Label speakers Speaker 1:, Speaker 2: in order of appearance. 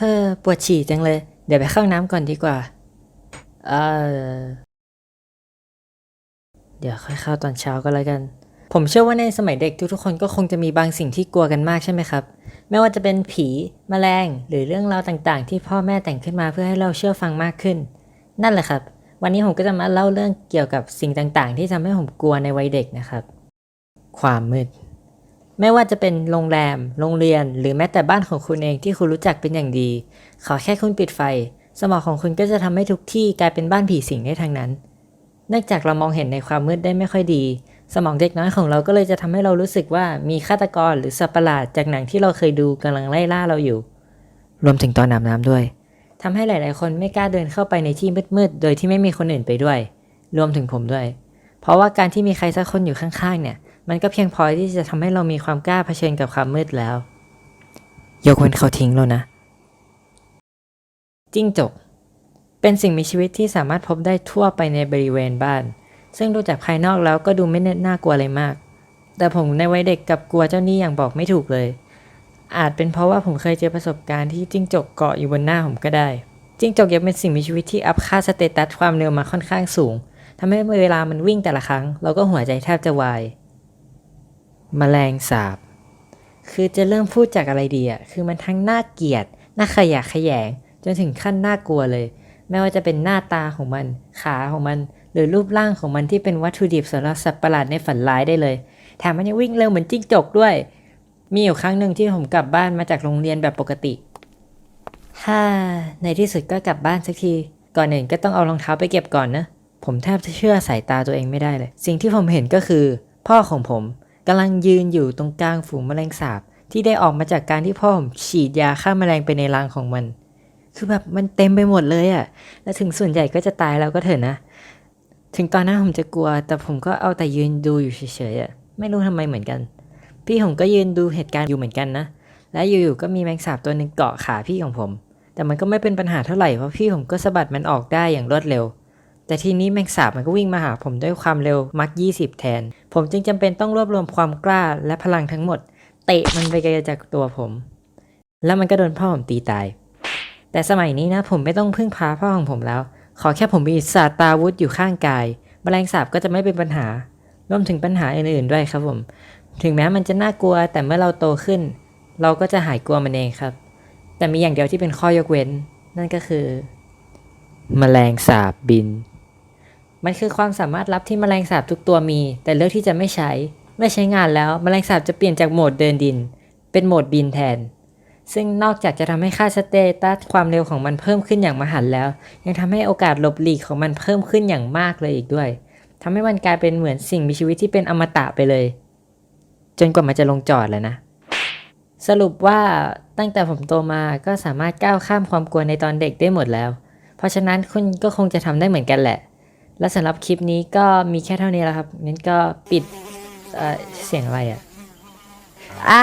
Speaker 1: เฮ้อปวดฉี่จังเลย เดี๋ยวไปเข้าน้ำก่อนดีกว่า เออเดี๋ยวค่อยเข้าตอนเช้าก็แล้วกัน ผมเชื่อว่าในสมัยเด็กทุกๆคนก็คงจะมีบางสิ่งที่กลัวกันมากใช่ไหมครับ ไม่ว่าจะเป็นผีแมลง หรือเรื่องราวต่างๆ ที่พ่อแม่แต่งขึ้นมาเพื่อให้เราเชื่อฟังมากขึ้น นั่นแหละครับ วันนี้ผมก็จะมาเล่าเรื่องเกี่ยวกับสิ่งต่างๆ ที่ทำให้ผมกลัวในวัยเด็กนะครับ ความมืด ไม่ว่าจะเป็นโรงแรม โรงเรียน หรือแม้แต่บ้านของคุณเองที่คุณรู้จักเป็นอย่างดี ขอแค่คุณปิดไฟ สมองของคุณก็จะทำให้ทุกที่กลายเป็นบ้านผีสิงได้ทั้งนั้น เนื่องจากเรามองเห็นในความมืดได้ไม่ค่อยดี สมองเด็กน้อยของเราก็เลยจะทำให้เรารู้สึกว่ามีฆาตกรหรือสัตว์ประหลาดจากหนังที่เราเคยดูกำลังไล่ล่าเราอยู่ รวมถึงตอนอาบน้ำด้วยทำให้หลาย ๆ คนไม่กล้าเดินเข้าไปในที่มืด ๆ โดยที่ไม่มีคนอื่นไปด้วย รวมถึงผมด้วย เพราะว่าการที่มีใครสักคนอยู่ข้าง ๆ เนี่ย มันก็เพียงพอที่จะทำให้เรามีความกล้าเผชิญกับความมืดแล้ว ยกเว้นเขาทิ้งแล้วนะจิ้งจก เป็นสิ่งมีชีวิตที่สามารถพบได้ทั่วไปในบริเวณบ้าน ซึ่งดูจากภายนอกแล้วก็ดูไม่น่ากลัวอะไรมาก แต่ผมในวัยเด็กกลับกลัวเจ้านี่อย่างบอกไม่ถูกเลย อาจเป็นเพราะว่าผมเคยเจอประสบการณ์ที่จิ้งจกเกาะอยู่บนหน้าผมก็ได้จิ้งจกยังเป็นสิ่งมีชีวิตที่อัพค่าสเตตัสความเร็วมาค่อนข้างสูงทำให้เวลามันวิ่งแต่ละครั้ง เราก็หัวใจแทบจะวาย แมลงสาบ คือจะเริ่มพูดจากอะไรดีอะ คือมันทั้งน่าเกลียด น่าขยะแขยง จนถึงขั้นน่ากลัวเลย ไม่ว่าจะเป็นหน้าตาของมัน ขาของมัน หรือรูปร่างของมันที่เป็นวัตถุดิบสำหรับสัตว์ประหลาดในฝันร้ายได้เลย แถมมันยังวิ่งเร็วเหมือนจิ้งจกด้วย มีอยู่ครั้งหนึ่งที่ผมกลับบ้านมาจากโรงเรียนแบบปกติฮ่าในที่สุดก็กลับบ้านสักที ก่อนอื่นก็ต้องเอารองเท้าไปเก็บก่อนนะ ผมแทบจะเชื่อสายตาตัวเองไม่ได้เลย สิ่งที่ผมเห็นก็คือ พ่อของผม กำลังยืนอยู่ตรงกลางฝูงแมลงสาบที่ได้ออกมาจากการที่พ่อผมฉีดยาฆ่าแมลงไปในรังของมัน คือแบบมันเต็มไปหมดเลยอะ่ะ และถึงส่วนใหญ่ก็จะตายแล้วก็เถอะนะ ถึงตอนนั้นผมจะกลัว แต่ผมก็เอาแต่ยืนดูอยู่เฉยๆอะ่ะ ไม่รู้ทำไมเหมือนกัน พี่ผมก็ยืนดูเหตุการณ์อยู่เหมือนกันนะ และอยู่ๆก็มีแมงสาบตัวหนึ่งเกาะขาพี่ของผม แต่มันก็ไม่เป็นปัญหาเท่าไหร่เพราะพี่ผมก็สะบัดมันออกได้อย่างรวดเร็ว แต่ทีนี้แมงสาบมันก็วิ่งมาหาผมด้วยความเร็วมัก 20 แทน ผมจึงจำเป็นต้องรวบรวมความกล้าและพลังทั้งหมด เตะมันไปไกลจากตัวผม แล้วมันก็โดนพ่อผมตีตาย แต่สมัยนี้นะผมไม่ต้องพึ่งพาพ่อของผมแล้ว ขอแค่ผมมีศาสตราวุธอยู่ข้างกายแมลงสาบก็จะไม่เป็นปัญหารวมถึงปัญหาอื่นๆด้วยครับผม ถึงแม้มันจะน่ากลัว แต่เมื่อเราโตขึ้น เราก็จะหายกลัวมันเองครับ แต่มีอย่างเดียวที่เป็นข้อยกเว้น นั่นก็คือแมลงสาบบิน มันคือความสามารถลับที่แมลงสาบทุกตัวมี แต่เลือกที่จะไม่ใช้เมื่อใช้งานแล้วแมลงสาบจะเปลี่ยนจากโหมดเดินดิน เป็นโหมดบินแทน ซึ่งนอกจากจะทำให้ค่าสเตตัสความเร็วของมันเพิ่มขึ้นอย่างมหันแล้ว ยังทำให้โอกาสหลบหลีกของมันเพิ่มขึ้นอย่างมากเลยอีกด้วยทำให้มันกลายเป็นเหมือนสิ่งมีชีวิตที่เป็นอมตะไปเลย จนกว่ามันจะลงจอดแล้วนะ สรุปว่าตั้งแต่ผมโตมาก็สามารถก้าวข้ามความกลัวในตอนเด็กได้หมดแล้ว เพราะฉะนั้นคุณก็คงจะทำได้เหมือนกันแหละ และสำหรับคลิปนี้ก็มีแค่เท่านี้แล้วครับงั้นก็ปิดเเสียงอะไรอะ่ะอ้า